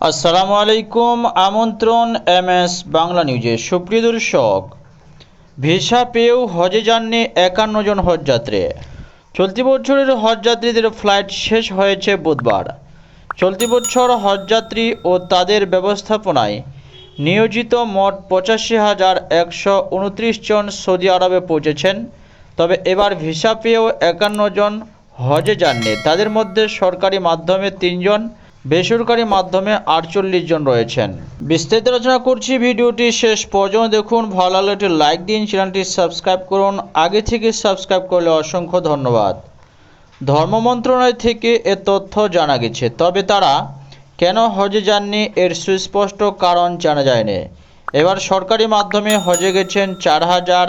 আসসালামু আলাইকুম, আমন্ত্রণ এম এস বাংলা নিউজে। সুপ্রিয় দর্শক, ভিসা পেয়েও হজে যাননি একান্ন জন হজযাত্রী। চলতি বছরের হজযাত্রীদের ফ্লাইট শেষ হয়েছে বুধবার। চলতি বছর হজযাত্রী ও তাদের ব্যবস্থাপনায় নিয়োজিত মোট পঁচাশি হাজার একশো উনত্রিশ জন সৌদি আরবে পৌঁছেছেন। তবে এবার ভিসা পেয়েও একান্ন জন হজে যাননি। তাদের মধ্যে সরকারি মাধ্যমে তিনজন বেসরকারি মাধ্যমে আটচল্লিশ জন রয়েছেন। বিস্তারিত আলোচনা করছি ভিডিওটি শেষ পর্যন্ত দেখুন। ভালো লাগলে একটি লাইক দিন, চ্যানেলটি সাবস্ক্রাইব করুন। আগে থেকে সাবস্ক্রাইব করলে অসংখ্য ধন্যবাদ। ধর্ম মন্ত্রণালয় থেকে এ তথ্য জানা গেছে। তবে তারা কেন হজে যাননি এর সুস্পষ্ট কারণ জানা যায়নি। এবার সরকারি মাধ্যমে হজে গেছেন চার হাজার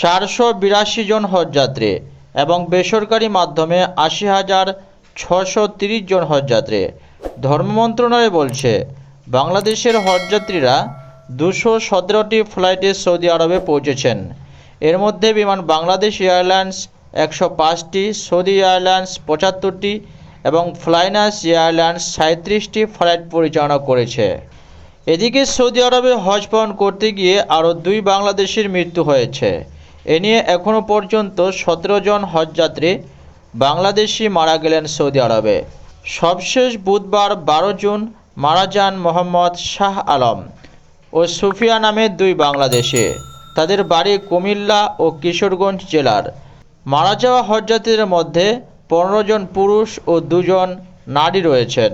চারশো বিরাশি জন হজযাত্রী এবং বেসরকারি মাধ্যমে আশি হাজার ছশো তিরিশ জন হজযাত্রী। ধর্ম মন্ত্রণালয় বলছে, বাংলাদেশের হজযাত্রীরা দুশো সতেরোটি ফ্লাইটে সৌদি আরবে পৌঁছেছেন। এর মধ্যে বিমান বাংলাদেশ এয়ারলাইন্স একশো পাঁচটি, সৌদি এয়ারলাইন্স পঁচাত্তরটি এবং ফ্লাইনাস এয়ারলাইন্স সাঁত্রিশটি ফ্লাইট পরিচালনা করেছে। এদিকে সৌদি আরবে হজ পালন করতে গিয়ে আরও দুই বাংলাদেশির মৃত্যু হয়েছে। এ নিয়ে এখনও পর্যন্ত সতেরো জন হজযাত্রী বাংলাদেশি মারা গেলেন সৌদি আরবে। সবশেষ বুধবার বারো জুন মারা যান মোহাম্মদ শাহ আলম ও সুফিয়া নামে দুই বাংলাদেশে। তাদের বাড়ি কুমিল্লা ও কিশোরগঞ্জ জেলার। মারা যাওয়া হজযাত্রীদের মধ্যে পনেরো জন পুরুষ ও দুজন নারী রয়েছেন।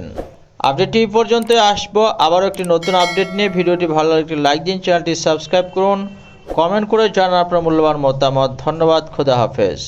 আপডেটটি পর্যন্ত আসব আবারও একটি নতুন আপডেট নিয়ে। ভিডিওটি ভালো একটি লাইক দিন, চ্যানেলটি সাবস্ক্রাইব করুন। কমেন্ট করে জানান আপনার মূল্যবান মতামত। ধন্যবাদ, খোদা হাফেজ।